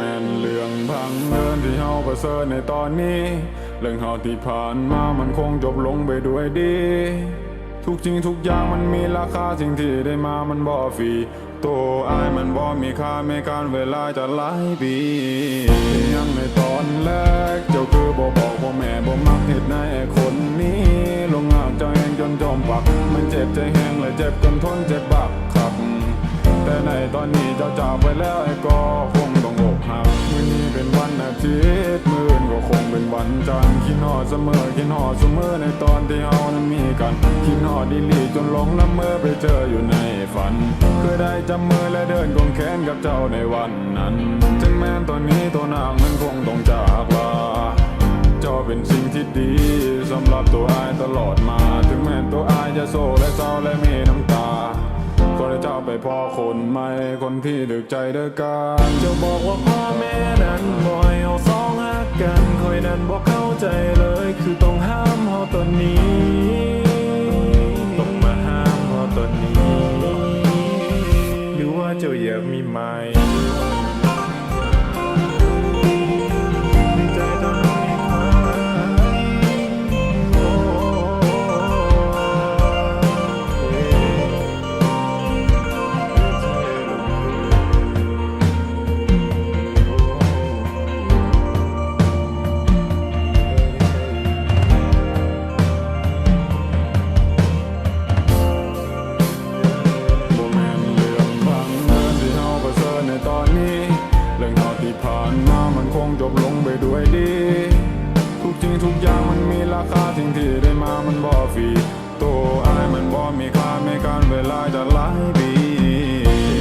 ม่นเริฐในตอนนี้ เรื่องเฮาที่ผ่านมามันคงจบลงไปด้วยดี ทุกจริงทุกอย่างมันมีราคาสิ่งที่ได้มามันบ่ฟรีตัวอายมันบ่มีค่าไม่การเวลาจะหลายปียังในตอนแรก เจ้าคือบ่บอกว่าแม่บ่มักเหตุในไอ้คนนี้ ลงอากเจ้าเองจนจอมปัก มันเจ็บใจแหงและเจ็บจนทนเจ็บบักครับ แต่ในตอนนี้เจ้าจากไปแล้วไอ้ก็คง มื้อนี้เป็นวันอาทิตย์มื่นก็คงเป็นวันจันทร์คิดฮอดเสมอคิดฮอดเสมอในตอนที่เฮานั้นมีกันคิดฮอดดีลีจนหลงละเมอไปเจออยู่ในฝันเคยได้จับมือและเดินกงแขนกับเจ้าในวันนั้นถึงแม้ตอนนี้ตัวนางนั้นคงต้องจากลาเจ้าเป็นสิ่งที่ดีสำหรับตัวอายตลอดมา ถึงแม้ตัวอายจะโศกและเศร้าและมีน้ำตา ไปพ่อคนใหม่คนที่ดึกใจเดือกันจะบอกว่าพ่อแม่นั้นบ่อยเอาสองหักกันคอยนั้นบอกเข้าใจเลย มันมีราคาสิ่งที่ได้มามันบ่ฟรีตัวอายมันบ่มีค่าไม่การเวลาจะหลายปี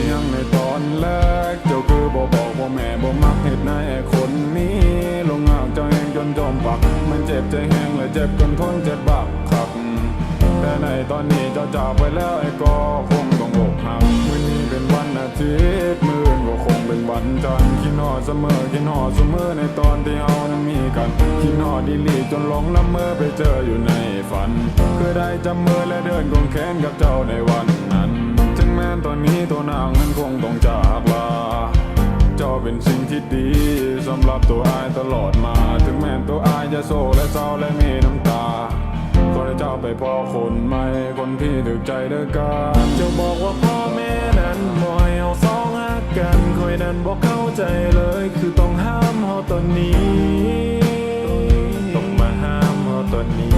ยังในตอนแรกเจ้าคือบ่บอกว่าแม่บ่มักเหตุนไอ้คนนี้ลงอากเจ้าเองจนจอมปัก มันเจ็บใจแห้งและเจ็บจนทนเจ็บบักครับแต่ในตอนนี้เจ้าจากไปแล้วไอ้ก็คงต้องอกหักมื้อนี้เป็นวันอาทิตย์มื่นก็คงเป็นวันจันทร์คิดฮอดเสมอ อดเสมอในตอนที่เฮานั้นมีกันคิดฮอดดีลีจนหลงละเมอไปเจออยู่ในฝันเคยได้จับมือและเดินกงแขนกับเจ้าในวันนั้น ถึงแม้ตอนนี้ตัวนางนั้นคงต้องจากลาเจ้าเป็นสิ่งที่ดีสำหรับตัวอายตลอดมา ถึงแม้ตัวอายจะโศกและเศร้าและมีน้ำตาก็ได้เจ้าไปพ่อคนใหม่คนที่ดึกใจเด้อกันเจ้าบอกว่าพ่อแม่นั้นบ่ให้เอาส กันคอยนั้นบอกเข้าใจเลย คือต้องห้ามเฮาตอนนี้ ต้องมาห้ามเฮาตอนนี้